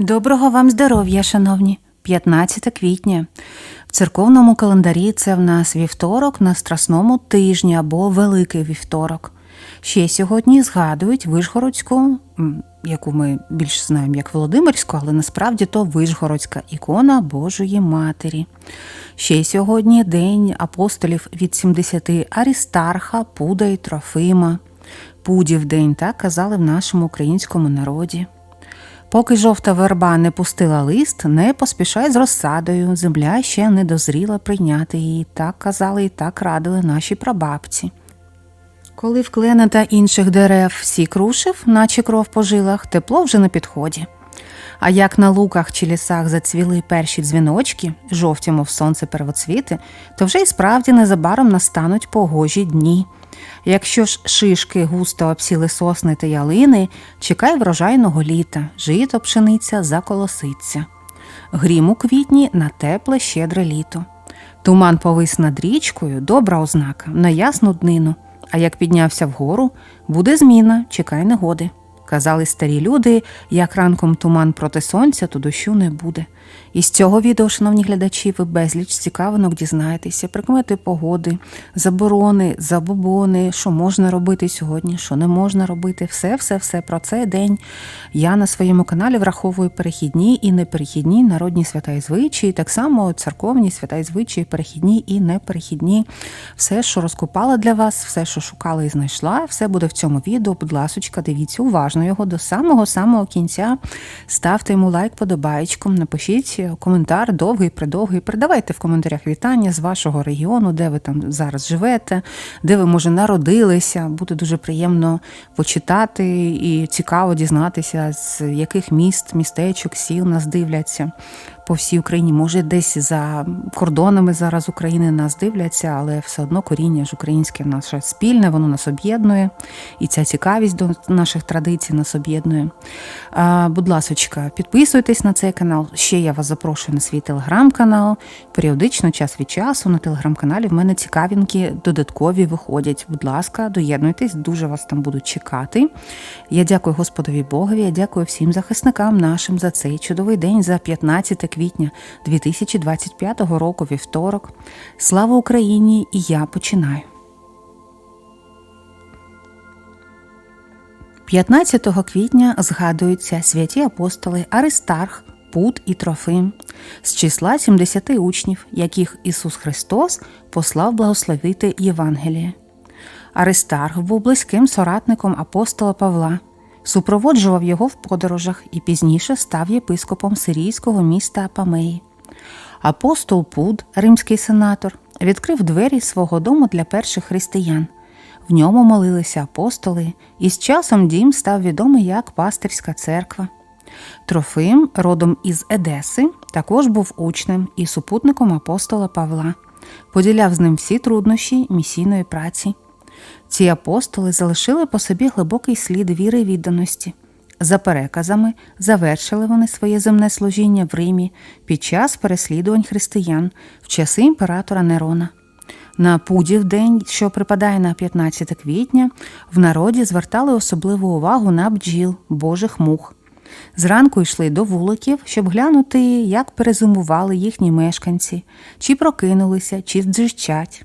Доброго вам здоров'я, шановні! 15 квітня. В церковному календарі це в нас вівторок на страсному тижні або Великий вівторок. Ще сьогодні згадують Вишгородську, яку ми більш знаємо як Володимирську, але насправді то Вишгородська ікона Божої Матері. Ще сьогодні день апостолів від 70 Арістарха, Пуда і Трофима. Пудів день, так казали в нашому українському народі. Поки жовта верба не пустила лист, не поспішай з розсадою, земля ще не дозріла прийняти її, так казали і так радили наші прабабці. Коли в клена та інших дерев всі крушив, наче кров по жилах, тепло вже на підході. А як на луках чи лісах зацвіли перші дзвіночки, жовті, мов сонце первоцвіти, то вже й справді незабаром настануть погожі дні. Якщо ж шишки густо обсіли сосни та ялини, чекай врожайного літа, жито пшениця заколоситься. Грім у квітні на тепле щедре літо. Туман повис над річкою добра ознака, на ясну днину. А як піднявся вгору, буде зміна, чекай негоди. Казали старі люди, як ранком туман проти сонця, то дощу не буде. І з цього відео, шановні глядачі, ви безліч цікавинок дізнаєтеся, прикмети погоди, заборони, забобони, що можна робити сьогодні, що не можна робити. Все, все, все про цей день. Я на своєму каналі враховую перехідні і неперехідні народні свята і звичаї, так само церковні свята і звичаї, перехідні і неперехідні. Все, що розкопала для вас, все, що шукала і знайшла, все буде в цьому відео. Будь ласочка, дивіться уважно його до самого-самого кінця. Ставте йому лайк, подобаєчком, напишіть коментар, довгий, придовгий. Передавайте в коментарях вітання з вашого регіону, де ви там зараз живете, де ви, може, народилися. Буде дуже приємно почитати і цікаво дізнатися, з яких міст, містечок, сіл нас дивляться по всій Україні. Може, десь за кордонами зараз України нас дивляться, але все одно коріння ж українське наше спільне, воно нас об'єднує, і ця цікавість до наших традицій нас об'єднує. Будь ласочка, підписуйтесь на цей канал. Ще я вас запрошую на свій телеграм-канал. Періодично, час від часу на телеграм-каналі в мене цікавінки додаткові виходять. Будь ласка, доєднуйтесь, дуже вас там будуть чекати. Я дякую Господові Богові, я дякую всім захисникам нашим за цей чудовий день, за 15 квітня 2025 року, вівторок. Слава Україні! І я починаю. 15 квітня згадуються святі апостоли Аристарх, Пут і Трофим з числа 70 учнів, яких Ісус Христос послав благословити Євангеліє. Аристарх був близьким соратником апостола Павла, супроводжував його в подорожах і пізніше став єпископом сирійського міста Апамеї. Апостол Пуд, римський сенатор, відкрив двері свого дому для перших християн. В ньому молилися апостоли, і з часом дім став відомий як пастирська церква. Трофим, родом із Едеси, також був учнем і супутником апостола Павла, поділяв з ним всі труднощі місійної праці. Ці апостоли залишили по собі глибокий слід віри й відданості. За переказами, завершили вони своє земне служіння в Римі під час переслідувань християн в часи імператора Нерона. На Пудів день, що припадає на 15 квітня, в народі звертали особливу увагу на бджіл, божих мух. Зранку йшли до вуликів, щоб глянути, як перезимували їхні мешканці, чи прокинулися, чи дзижчать.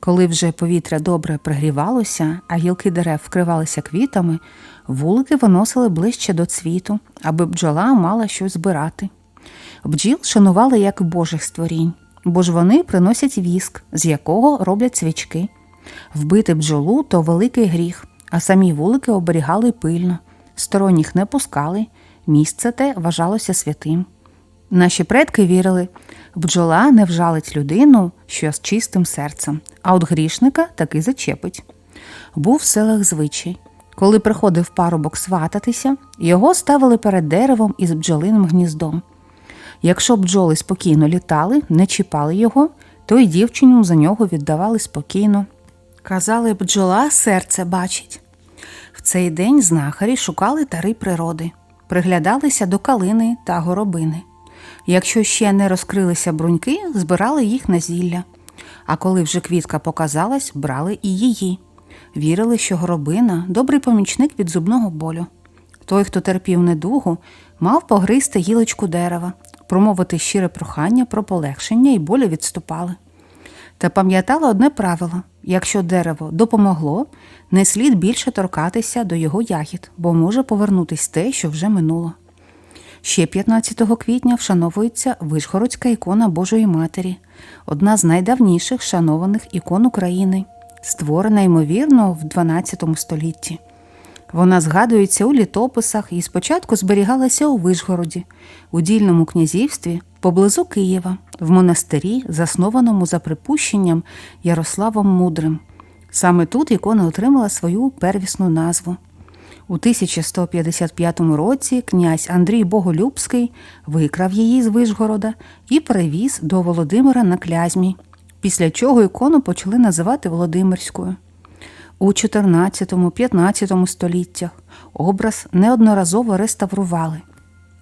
Коли вже повітря добре пригрівалося, а гілки дерев вкривалися квітами, вулики виносили ближче до цвіту, аби бджола мала щось збирати. Бджіл шанували як божих створінь, бо ж вони приносять віск, з якого роблять свічки. Вбити бджолу то великий гріх, а самі вулики оберігали пильно, сторонніх не пускали, місце те вважалося святим. Наші предки вірили, бджола не вжалить людину, що з чистим серцем, а от грішника таки зачепить. Був в селах звичай. Коли приходив парубок свататися, його ставили перед деревом із бджолиним гніздом. Якщо бджоли спокійно літали, не чіпали його, то й дівчиню за нього віддавали спокійно. Казали, бджола серце бачить. В цей день знахарі шукали тари природи, приглядалися до калини та горобини. Якщо ще не розкрилися бруньки, збирали їх на зілля. А коли вже квітка показалась, брали і її. Вірили, що горобина добрий помічник від зубного болю. Той, хто терпів недугу, мав погризти гілочку дерева, промовити щире прохання про полегшення і болі відступали. Та пам'ятала одне правило якщо дерево допомогло, не слід більше торкатися до його ягід, бо може повернутись те, що вже минуло. Ще 15 квітня вшановується Вишгородська ікона Божої Матері, одна з найдавніших шанованих ікон України, створена ймовірно в 12 столітті. Вона згадується у літописах і спочатку зберігалася у Вишгороді, у дільному князівстві поблизу Києва, в монастирі, заснованому за припущенням Ярославом Мудрим. Саме тут ікона отримала свою первісну назву. У 1155 році князь Андрій Боголюбський викрав її з Вишгорода і перевіз до Володимира на Клязьмі, після чого ікону почали називати Володимирською. У 14-15 століттях образ неодноразово реставрували.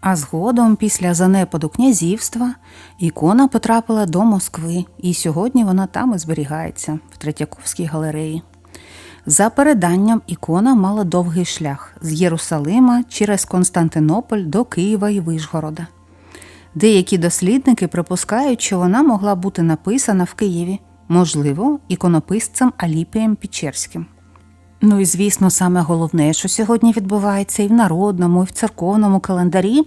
А згодом, після занепаду князівства, ікона потрапила до Москви, і сьогодні вона там і зберігається в Третьяковській галереї. За переданням, ікона мала довгий шлях з Єрусалима через Константинополь до Києва і Вишгорода. Деякі дослідники припускають, що вона могла бути написана в Києві, можливо, іконописцем Аліпієм Пічерським. Ну і звісно, саме головне, що сьогодні відбувається і в народному, і в церковному календарі,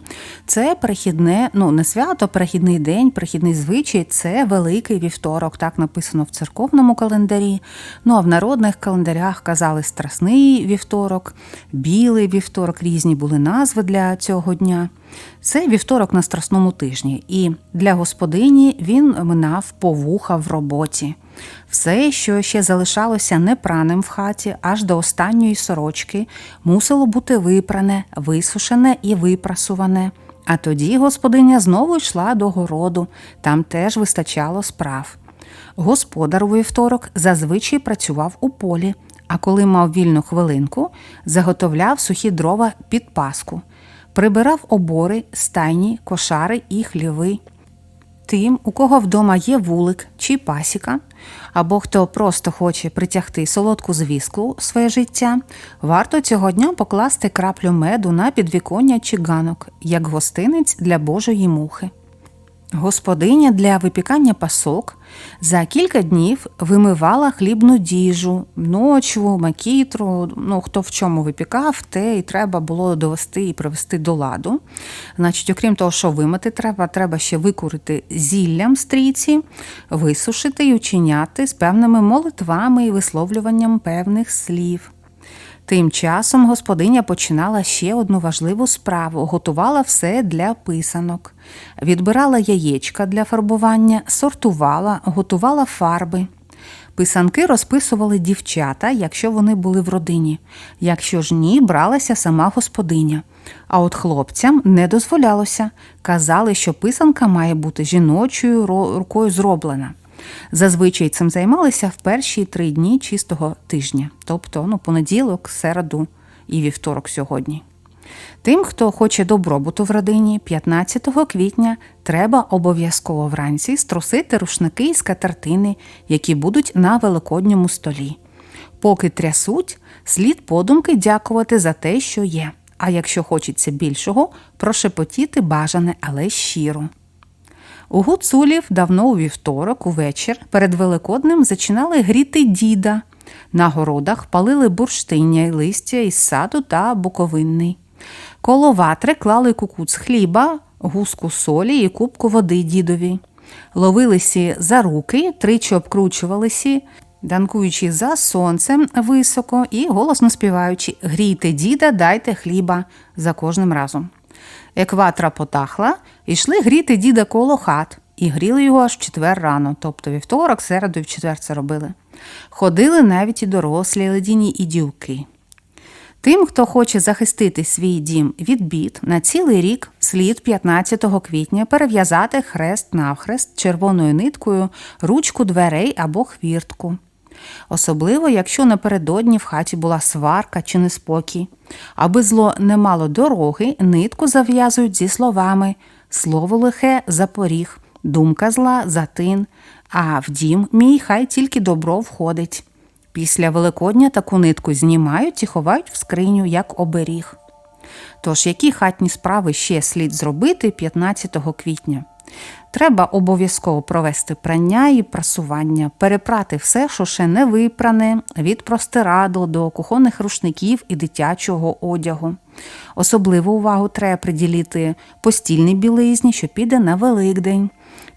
це перехідне, ну не свято, перехідний день, перехідний звичай це великий вівторок. Так написано в церковному календарі. Ну а в народних календарях казали страсний вівторок, білий вівторок, різні були назви для цього дня. Це вівторок на страсному тижні, і для господині він минав по вуха в роботі. Все, що ще залишалося непраним в хаті, аж до останньої сорочки, мусило бути випране, висушене і випрасуване. А тоді господиня знову йшла до городу, там теж вистачало справ. Господар у вівторок зазвичай працював у полі, а коли мав вільну хвилинку, заготовляв сухі дрова під паску, прибирав обори, стайні, кошари і хліви. Тим, у кого вдома є вулик чи пасіка, або хто просто хоче притягти солодку звіску в своє життя, варто цього дня покласти краплю меду на підвіконня чи ганок, як гостинець для Божої мухи. Господиня для випікання пасок за кілька днів вимивала хлібну діжу, ночву, макітру, ну хто в чому випікав, те і треба було довести і привести до ладу. Значить, окрім того, що вимити треба, треба ще викурити зіллям стрійці, висушити і учиняти з певними молитвами і висловлюванням певних слів. Тим часом господиня починала ще одну важливу справу готувала все для писанок, відбирала яєчка для фарбування, сортувала, готувала фарби. Писанки розписували дівчата, якщо вони були в родині. Якщо ж ні, бралася сама господиня. А от хлопцям не дозволялося. Казали, що писанка має бути жіночою рукою зроблена. Зазвичай цим займалися в перші три дні чистого тижня, тобто ну, понеділок, середу і вівторок сьогодні. Тим, хто хоче добробуту в родині, 15 квітня треба обов'язково вранці струсити рушники із катартини, які будуть на великодньому столі. Поки трясуть, слід подумки дякувати за те, що є. А якщо хочеться більшого, прошепотіти бажане, але щиро. У гуцулів давно у вівторок, увечір, перед Великоднем зачинали гріти діда. На городах палили бурштиння й листя із саду та буковинний. Коло ватри клали кукуц хліба, гуску солі і кубку води дідові. Ловилися за руки, тричі обкручувалися, данкуючи за сонцем високо і голосно співаючи Грійте діда, дайте хліба за кожним разом. Екватра потахла, йшли гріти діда коло хат, і гріли його аж в четвер рано, тобто вівторок, середу і в четвер це робили. Ходили навіть і дорослі ледіні і дівки. Тим, хто хоче захистити свій дім від бід, на цілий рік слід 15 квітня перев'язати хрест навхрест червоною ниткою, ручку дверей або хвіртку особливо якщо напередодні в хаті була сварка чи неспокій. Аби зло не мало дороги, нитку зав'язують зі словами слово лихе запоріг, думка зла затин, а в дім мій хай тільки добро входить. Після Великодня таку нитку знімають і ховають в скриню, як оберіг. Тож, які хатні справи ще слід зробити 15 квітня? Треба обов'язково провести прання і прасування, перепрати все, що ще не випране, від простирадл до кухонних рушників і дитячого одягу. Особливу увагу треба приділити постільній білизні, що піде на Великдень.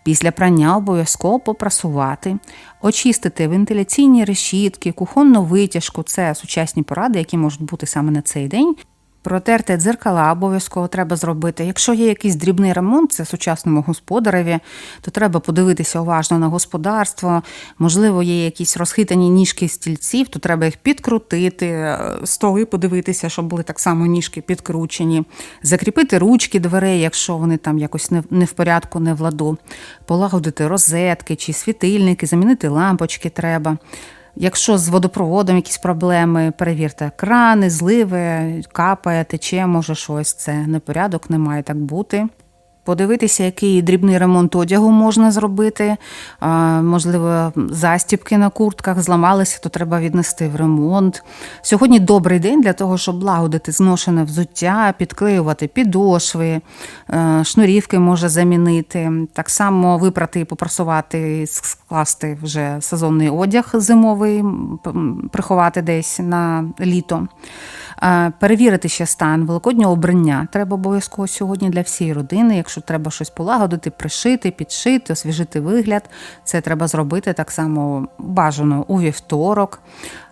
Після прання обов'язково попрасувати, очистити вентиляційні решітки, кухонну витяжку це сучасні поради, які можуть бути саме на цей день. Протерти дзеркала обов'язково треба зробити. Якщо є якийсь дрібний ремонт, це сучасному господареві, то треба подивитися уважно на господарство. Можливо, є якісь розхитані ніжки стільців, то треба їх підкрутити, е, столи подивитися, щоб були так само ніжки підкручені, закріпити ручки дверей, якщо вони там якось не в порядку, не в ладу, полагодити розетки чи світильники, замінити лампочки треба. Якщо з водопроводом якісь проблеми, перевірте крани, зливи, капає, тече, може щось. Це непорядок, не має так бути. Подивитися, який дрібний ремонт одягу можна зробити. Можливо, застібки на куртках зламалися, то треба віднести в ремонт. Сьогодні добрий день для того, щоб лагодити зношене взуття, підклеювати підошви, е, шнурівки може замінити. Так само випрати попрасувати, скласти вже сезонний одяг зимовий, приховати десь на літо. Е, Перевірити ще стан великоднього обрання. Треба обов'язково сьогодні для всієї родини. Якщо треба щось полагодити, пришити, підшити, освіжити вигляд, це треба зробити так само бажано у вівторок.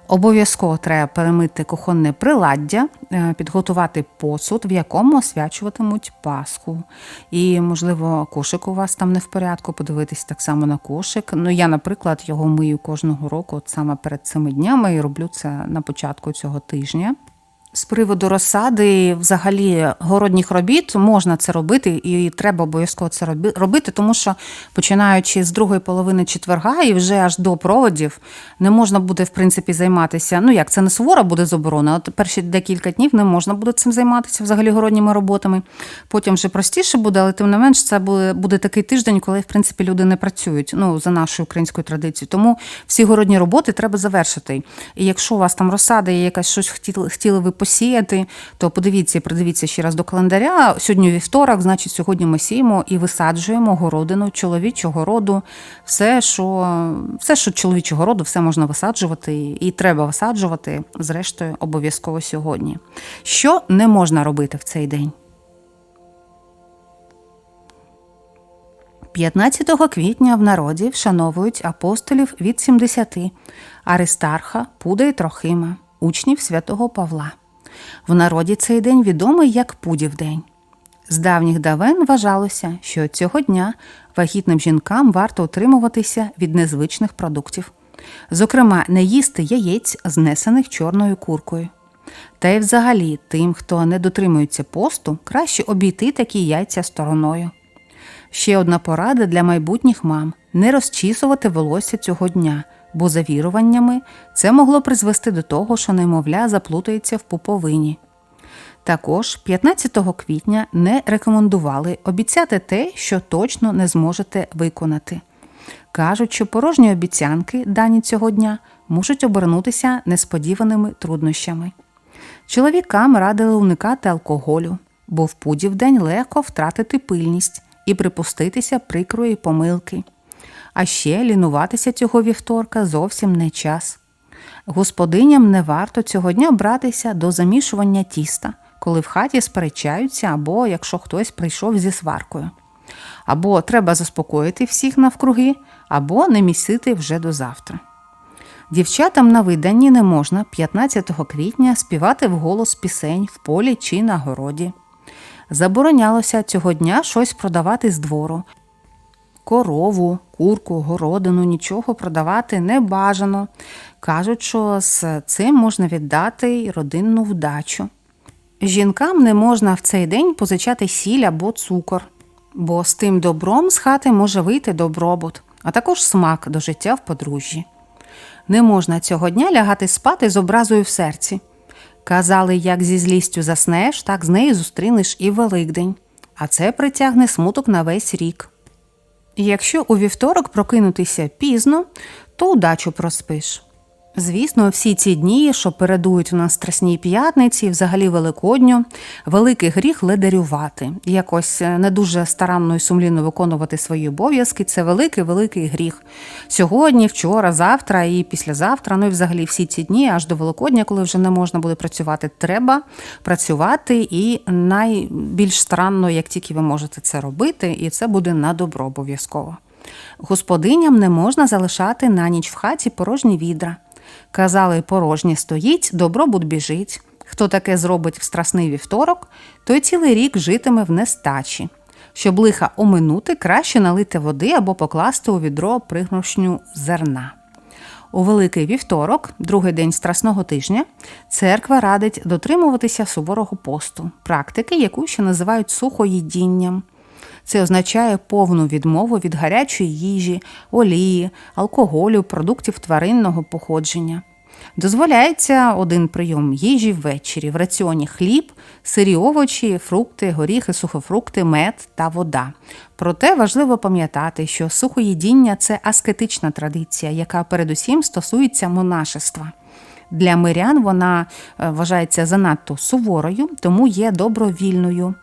Обов'язково треба перемити кухонне приладдя, е, підготувати посуд, в якому освячуватимуть Пасху. І, можливо, кошик у вас там не в порядку, подивитись так само на кошик. Ну, я, наприклад, його мию кожного року, от саме перед цими днями, і роблю це на початку цього тижня. З приводу розсади, взагалі, городніх робіт можна це робити, і треба обов'язково це робити, тому що починаючи з другої половини четверга і вже аж до проводів не можна буде в принципі займатися. Ну як це не сувора буде заборона, от перші декілька днів не можна буде цим займатися взагалі городніми роботами. Потім вже простіше буде, але тим не менш це буде, буде такий тиждень, коли в принципі люди не працюють. Ну за нашою українською традицією. Тому всі городні роботи треба завершити. І якщо у вас там розсада є якась щось хотіли ви посіяти, то подивіться, придивіться ще раз до календаря. Сьогодні вівторок, значить, сьогодні ми сіємо і висаджуємо городину чоловічого роду. Все, що все, що чоловічого роду, все можна висаджувати і треба висаджувати, зрештою, обов'язково сьогодні. Що не можна робити в цей день? 15 квітня в народі вшановують апостолів від 70, Аристарха, Пуда і Трохима, учнів святого Павла. В народі цей день відомий як Пудів день. З давніх давен вважалося, що цього дня вагітним жінкам варто утримуватися від незвичних продуктів, зокрема, не їсти яєць, знесених чорною куркою. Та й взагалі тим, хто не дотримується посту, краще обійти такі яйця стороною. Ще одна порада для майбутніх мам не розчісувати волосся цього дня, бо за віруваннями це могло призвести до того, що немовля заплутається в пуповині. Також 15 квітня не рекомендували обіцяти те, що точно не зможете виконати. Кажуть, що порожні обіцянки, дані цього дня, можуть обернутися несподіваними труднощами. Чоловікам радили уникати алкоголю, бо в пудів день легко втратити пильність і припуститися прикрої помилки. А ще лінуватися цього вівторка зовсім не час. Господиням не варто цього дня братися до замішування тіста, коли в хаті сперечаються, або якщо хтось прийшов зі сваркою. Або треба заспокоїти всіх навкруги, або не місити вже до завтра. Дівчатам на виданні не можна 15 квітня співати вголос пісень в полі чи на городі. Заборонялося цього дня щось продавати з двору. Корову, курку, городину, нічого продавати не бажано. Кажуть, що з цим можна віддати й родинну вдачу. Жінкам не можна в цей день позичати сіль або цукор, бо з тим добром з хати може вийти добробут, а також смак до життя в подружжі. Не можна цього дня лягати спати з образою в серці. Казали, як зі злістю заснеш, так з нею зустрінеш і Великдень, а це притягне смуток на весь рік. Якщо у вівторок прокинутися пізно, то удачу проспиш. Звісно, всі ці дні, що передують у нас Страсній п'ятниці, взагалі Великодню, великий гріх ледарювати. Якось е, не дуже старанно і сумлінно виконувати свої обов'язки. Це великий великий гріх. Сьогодні, вчора, завтра і післязавтра, ну і взагалі всі ці дні, аж до Великодня, коли вже не можна буде працювати, треба працювати і найбільш старанно, як тільки ви можете це робити, і це буде на добро обов'язково. Господиням не можна залишати на ніч в хаті порожні відра. Казали, порожні стоїть, добробут біжить. Хто таке зробить в страсний вівторок, той цілий рік житиме в нестачі. Щоб лиха оминути, краще налити води або покласти у відро пригнушню зерна. У Великий вівторок, другий день страсного тижня, церква радить дотримуватися суворого посту, практики, яку ще називають сухоїдінням. Це означає повну відмову від гарячої їжі, олії, алкоголю, продуктів тваринного походження. Дозволяється один прийом їжі ввечері в раціоні хліб, сирі овочі, фрукти, горіхи, сухофрукти, мед та вода. Проте важливо пам'ятати, що сухоїдіння це аскетична традиція, яка передусім стосується монашества. Для мирян вона е, вважається занадто суворою, тому є добровільною.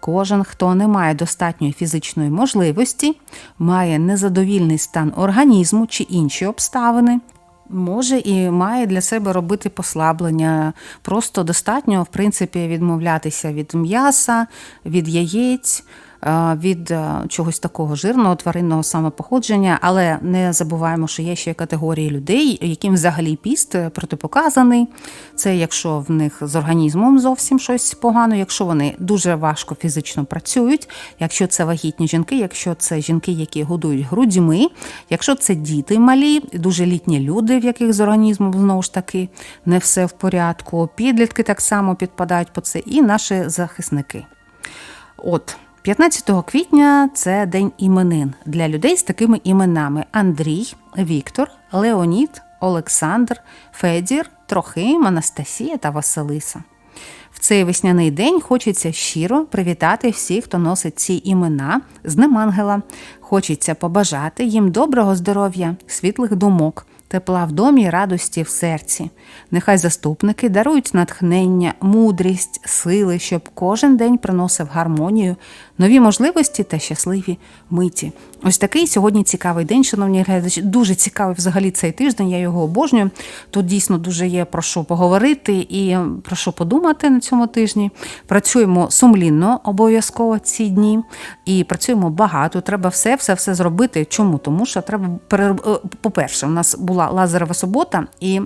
Кожен, хто не має достатньої фізичної можливості, має незадовільний стан організму чи інші обставини. Може і має для себе робити послаблення. Просто достатньо, в принципі, відмовлятися від м'яса, від яєць, від е, чогось такого жирного, тваринного самопоходження, але не забуваємо, що є ще категорії людей, яким взагалі піст протипоказаний. Це якщо в них з організмом зовсім щось погано, якщо вони дуже важко фізично працюють, якщо це вагітні жінки, якщо це жінки, які годують грудьми, якщо це діти малі, дуже літні люди, в яких з організмом знову ж таки не все в порядку. Підлітки так само підпадають по це, і наші захисники. От. 15 квітня це день іменин для людей з такими іменами: Андрій, Віктор, Леонід, Олександр, Федір, Трохим, Анастасія та Василиса. В цей весняний день хочеться щиро привітати всіх, хто носить ці імена з Днем Ангела. Хочеться побажати їм доброго здоров'я, світлих думок, тепла в домі, і радості в серці. Нехай заступники дарують натхнення, мудрість, сили, щоб кожен день приносив гармонію, нові можливості та щасливі миті. Ось такий сьогодні цікавий день, шановні глядачі. Дуже цікавий взагалі цей тиждень. Я його обожнюю. Тут дійсно дуже є про що поговорити і про що подумати на цьому тижні. Працюємо сумлінно обов'язково ці дні і працюємо багато. Треба все, все, все зробити. Чому? Тому що треба е, по-перше, у нас була лазерова субота і е,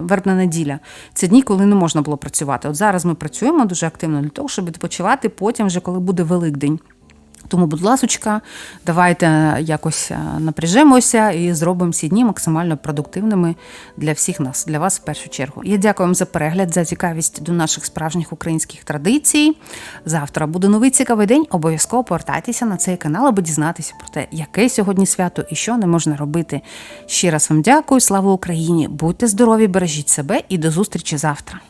вербна неділя. Це дні, коли не можна було працювати. От зараз ми працюємо дуже активно для того, щоб відпочивати потім, вже коли буде Великдень. Тому, будь ласочка, давайте якось е, напряжемося і зробимо ці дні максимально продуктивними для всіх нас, для вас в першу чергу. Я дякую вам за перегляд, за цікавість до наших справжніх українських традицій. Завтра буде новий цікавий день. Обов'язково повертайтеся на цей канал, аби дізнатися про те, яке сьогодні свято і що не можна робити. Ще раз вам дякую, слава Україні! Будьте здорові, бережіть себе і до зустрічі завтра.